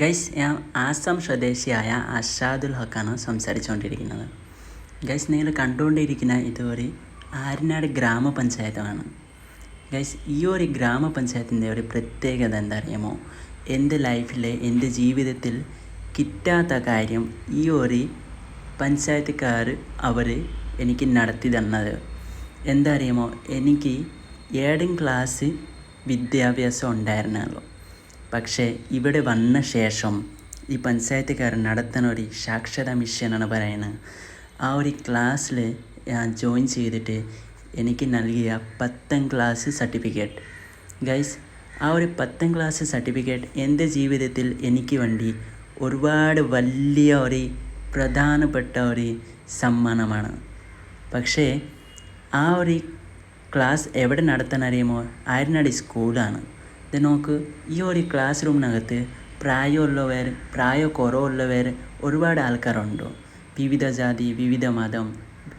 Guys ഞാൻ ആസാം സ്വദേശിയായ അഷാദുൽ ഹക്കാണ് സംസാരിച്ചുകൊണ്ടിരിക്കുന്നത്. Guys നിങ്ങൾ കണ്ടുകൊണ്ടിരിക്കുന്ന ഇതൊരു ആര്യനാട് ഗ്രാമപഞ്ചായത്താണ്. ഗൈസ് ഈ ഒരു ഗ്രാമപഞ്ചായത്തിന്റെ ഒരു പ്രത്യേകത എന്താ അറിയാമോ എന്റെ ലൈഫിലെ എന്റെ ജീവിതത്തിൽ കിട്ടാത്ത കാര്യം ഈ ഒരു പഞ്ചായത്തുകാർ അവർ എനിക്ക് നടത്തി തന്നത്. എന്താ അറിയാമോ എനിക്ക് ഏഴും ക്ലാസ് വിദ്യാഭ്യാസം ഉണ്ടായിരുന്നുള്ളൂ. പക്ഷേ ഇവിടെ വന്ന ശേഷം ഈ പഞ്ചായത്തുകാരൻ നടത്തുന്ന ഒരു സാക്ഷരതാ മിഷനാണ് പറയുന്നത്. ആ ഒരു ക്ലാസ്സിൽ ഞാൻ ജോയിൻ ചെയ്തിട്ട് എനിക്ക് നൽകിയ പത്താം ക്ലാസ് സർട്ടിഫിക്കറ്റ്. ഗൈസ് ആ ഒരു പത്താം ക്ലാസ് സർട്ടിഫിക്കറ്റ് എന്റെ ജീവിതത്തിൽ എനിക്ക് വേണ്ടി ഒരുപാട് വലിയ ഒരു പ്രധാനപ്പെട്ട ഒരു സമ്മാനമാണ്. പക്ഷേ ആ ഒരു ക്ലാസ് എവിടെ നടത്താൻ അറിയുമോ ആര്യനാട് സ്കൂളാണ്. നോക്ക് ഈ ഒരു ക്ലാസ് റൂമിനകത്ത് പ്രായമുള്ളവർ പ്രായ കുറവുള്ളവർ ഒരുപാട് ആൾക്കാരുണ്ട്. വിവിധ ജാതി വിവിധ മതം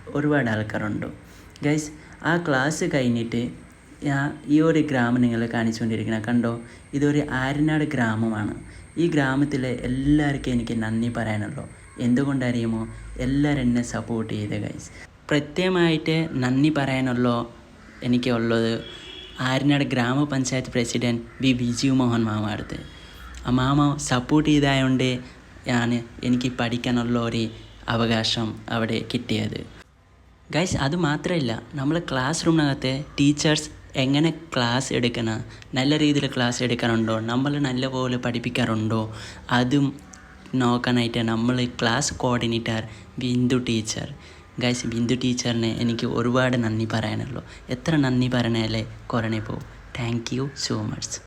ഒരുപാട് ആൾക്കാരുണ്ട്. ഗൈസ് ആ ക്ലാസ് കഴിഞ്ഞിട്ട് ഈ ഒരു ഗ്രാമം നിങ്ങൾ കാണിച്ചുകൊണ്ടിരിക്കുന്ന കണ്ടോ? ഇതൊരു ആര്യനാട് ഗ്രാമമാണ്. ഈ ഗ്രാമത്തിലെ എല്ലാവർക്കും എനിക്ക് നന്ദി പറയാനുള്ളൂ. എന്തുകൊണ്ടറിയുമോ? എല്ലാവരും എന്നെ സപ്പോർട്ട് ചെയ്ത് ഗൈസ് പ്രത്യേകമായിട്ട് നന്ദി പറയാനുള്ളോ എനിക്കുള്ളത്. ആര്യനാട് ഗ്രാമപഞ്ചായത്ത് പ്രസിഡന്റ് വി ബിജു മോഹൻ മാമ അടുത്ത് ആ മാമ സപ്പോർട്ട് ചെയ്തായതുകൊണ്ട് ആണ് എനിക്ക് പഠിക്കാനുള്ള ഒരു അവകാശം അവിടെ കിട്ടിയത്. ഗൈസ് അത് മാത്രമല്ല നമ്മൾ ക്ലാസ് റൂമിനകത്ത് ടീച്ചേഴ്സ് എങ്ങനെ ക്ലാസ് എടുക്കണം നല്ല രീതിയിൽ ക്ലാസ് എടുക്കാറുണ്ടോ നമ്മൾ നല്ലപോലെ പഠിപ്പിക്കാറുണ്ടോ അതും നോക്കാനായിട്ട് നമ്മൾ class coordinator Bindu teacher guys Bindu ടീച്ചറിനെ എനിക്ക് ഒരുപാട് നന്ദി പറയാനുള്ളൂ. എത്ര നന്ദി പറഞ്ഞാലേ കുറഞ്ഞു പോകും. Thank you so much